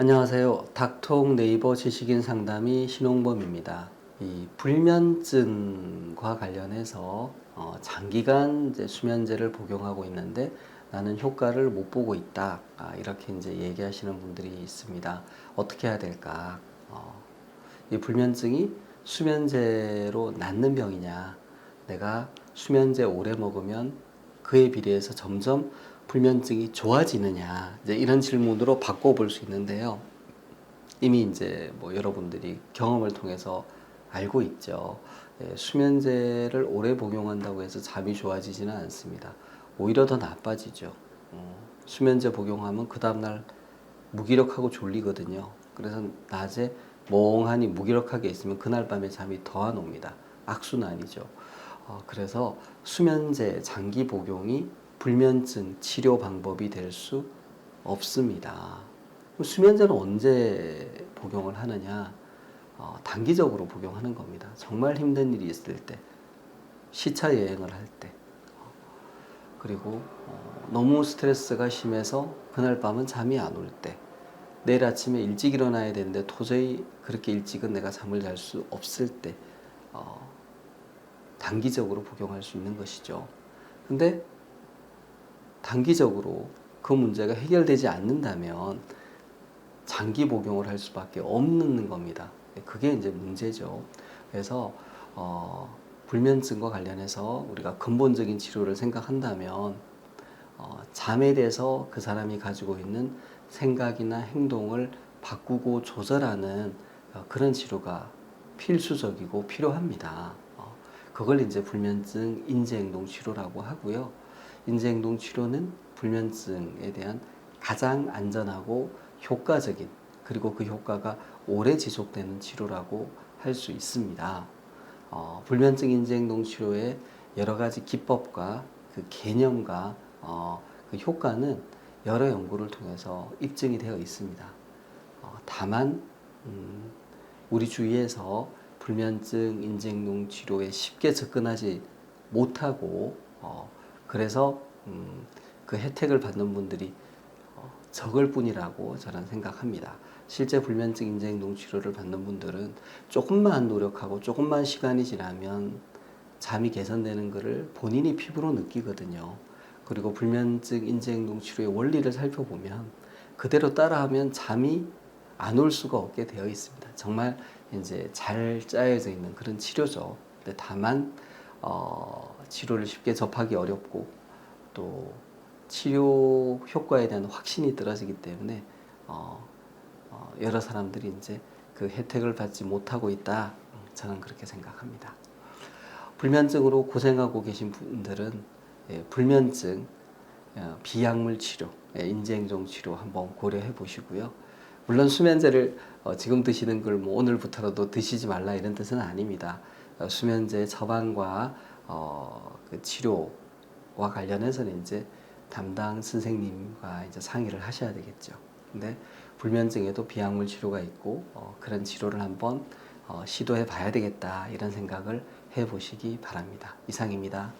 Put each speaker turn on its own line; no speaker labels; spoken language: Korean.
안녕하세요. 닥통 네이버 지식인 상담이 신홍범입니다. 이 불면증과 관련해서 어, 장기간 수면제를 복용하고 있는데 나는 효과를 못 보고 있다. 아, 이렇게 이제 얘기하시는 분들이 있습니다. 어떻게 해야 될까? 어, 이 불면증이 수면제로 낫는 병이냐? 내가 수면제 오래 먹으면 그에 비례해서 점점 불면증이 좋아지느냐? 이제 이런 질문으로 바꿔볼 수 있는데요. 이미 이제 뭐 여러분들이 경험을 통해서 알고 있죠. 예, 수면제를 오래 복용한다고 해서 잠이 좋아지지는 않습니다. 오히려 더 나빠지죠. 어, 수면제 복용하면 그 다음날 무기력하고 졸리거든요. 그래서 낮에 멍하니 무기력하게 있으면 그날 밤에 잠이 더 안 옵니다. 악순환이죠. 어, 그래서 수면제 장기 복용이 불면증 치료 방법이 될 수 없습니다. 수면제는 언제 복용을 하느냐? 어, 단기적으로 복용하는 겁니다. 정말 힘든 일이 있을 때, 시차 여행을 할 때, 어, 그리고 어, 너무 스트레스가 심해서 그날 밤은 잠이 안 올 때, 내일 아침에 일찍 일어나야 되는데 도저히 그렇게 일찍은 내가 잠을 잘 수 없을 때, 어, 단기적으로 복용할 수 있는 것이죠. 근데 단기적으로 그 문제가 해결되지 않는다면 장기 복용을 할 수밖에 없는 겁니다. 그게 이제 문제죠. 그래서 어, 불면증과 관련해서 우리가 근본적인 치료를 생각한다면 어, 잠에 대해서 그 사람이 가지고 있는 생각이나 행동을 바꾸고 조절하는 어, 그런 치료가 필수적이고 필요합니다. 어, 그걸 이제 불면증 인지행동 치료라고 하고요. 인지행동 치료는 불면증에 대한 가장 안전하고 효과적인 그리고 그 효과가 오래 지속되는 치료라고 할 수 있습니다. 어, 불면증 인지행동 치료의 여러 가지 기법과 그 개념과 어, 그 효과는 여러 연구를 통해서 입증이 되어 있습니다. 어, 다만 음, 우리 주위에서 불면증 인지행동 치료에 쉽게 접근하지 못하고 어, 그래서 음, 그 혜택을 받는 분들이 어, 적을 뿐이라고 저는 생각합니다. 실제 불면증 인지행동 치료를 받는 분들은 조금만 노력하고 조금만 시간이 지나면 잠이 개선되는 것을 본인이 피부로 느끼거든요. 그리고 불면증 인지행동 치료의 원리를 살펴보면 그대로 따라하면 잠이 안 올 수가 없게 되어 있습니다. 정말 이제 잘 짜여져 있는 그런 치료죠. 근데 다만 어, 치료를 쉽게 접하기 어렵고 또 치료 효과에 대한 확신이 떨어지기 때문에 어, 어, 여러 사람들이 이제 그 혜택을 받지 못하고 있다. 저는 그렇게 생각합니다. 불면증으로 고생하고 계신 분들은 예, 불면증 어, 비약물 치료, 예, 인지행동 치료 한번 고려해 보시고요. 물론 수면제를 어, 지금 드시는 걸 뭐 오늘부터라도 드시지 말라 이런 뜻은 아닙니다. 어, 수면제 처방과 어, 그 치료와 관련해서는 이제 담당 선생님과 이제 상의를 하셔야 되겠죠. 근데 불면증에도 비약물 치료가 있고 어, 그런 치료를 한번 어, 시도해 봐야 되겠다 이런 생각을 해 보시기 바랍니다. 이상입니다.